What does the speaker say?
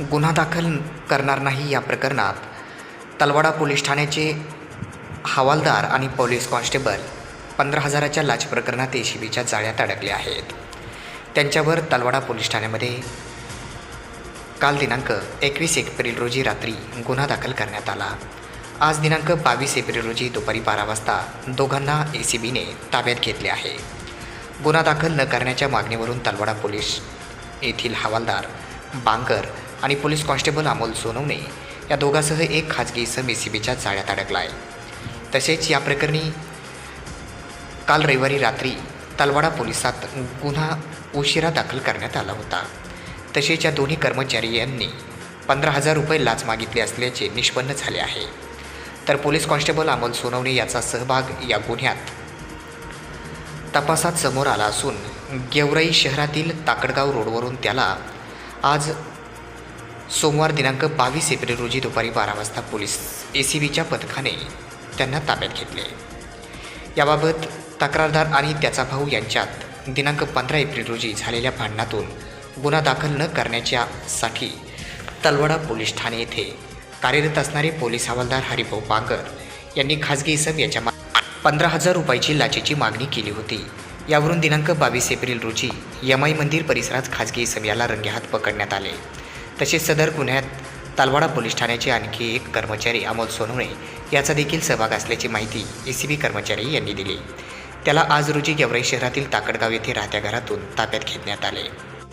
गुन्हा दाखल करणार नाही या प्रकरणात. तलवाडा पोलीस ठाण्याचे हवालदार आणि पोलीस कॉन्स्टेबल पंधरा हजाराच्या लाच प्रकरणात एसीबीच्या जाळ्यात अडकले आहेत. त्यांच्यावर तलवाडा पोलीस ठाण्यामध्ये काल दिनांक एकवीस एप्रिल रोजी रात्री गुन्हा दाखल करण्यात आला. आज दिनांक बावीस एप्रिल रोजी दुपारी बारा वाजता दोघांना ए सी बीने ताब्यात घेतले आहे. गुन्हा दाखल न करण्याच्या मागणीवरून तलवाडा पोलीस येथील हवालदार बांगर आणि पोलीस कॉन्स्टेबल अमोल सोनवणे या दोघांसह एक खाजगी इसम ए सी बीच्या जाळ्यात अडकला आहे तसेच या प्रकरणी काल रविवारी रात्री तलवाडा पोलिसात गुन्हा उशिरा दाखल करण्यात आला होता. तसेच या दोन्ही कर्मचारी यांनी पंधरा हजार रुपये लाच मागितले असल्याचे निष्पन्न झाले आहे. तर पोलीस कॉन्स्टेबल अमोल सोनवणे याचा सहभाग या गुन्ह्यात तपासात समोर आला असून गेवराई शहरातील ताकडगाव रोडवरून त्याला आज सोमवार दिनांक बावीस एप्रिल रोजी दुपारी बारा वाजता पोलीस ए सी बीच्या पथकाने त्यांना ताब्यात घेतले. याबाबत तक्रारदार आणि त्याचा भाऊ यांच्यात दिनांक पंधरा एप्रिल रोजी झालेल्या भांडणातून गुन्हा दाखल न करण्याच्यासाठी तलवडा पोलीस ठाणे येथे कार्यरत असणारे पोलीस हवालदार हरिभाऊ बांगर यांनी खाजगी इसम याच्या मा पंधरा हजार रुपयाची लाचेची मागणी केली होती. यावरून दिनांक बावीस एप्रिल रोजी यमाई मंदिर परिसरात खाजगी इसम याला रंगेहात पकडण्यात आले. तसेच सदर गुन्ह्यात तालवाडा पोलीस ठाण्याचे आणखी एक कर्मचारी अमोल सोनवणे याचा देखील सहभाग असल्याची माहिती ए सी बी कर्मचारी यांनी दिली. त्याला आज रोजी गेवराई शहरातील ताकडगाव येथे राहत्या घरातून ताब्यात घेतण्यात आले.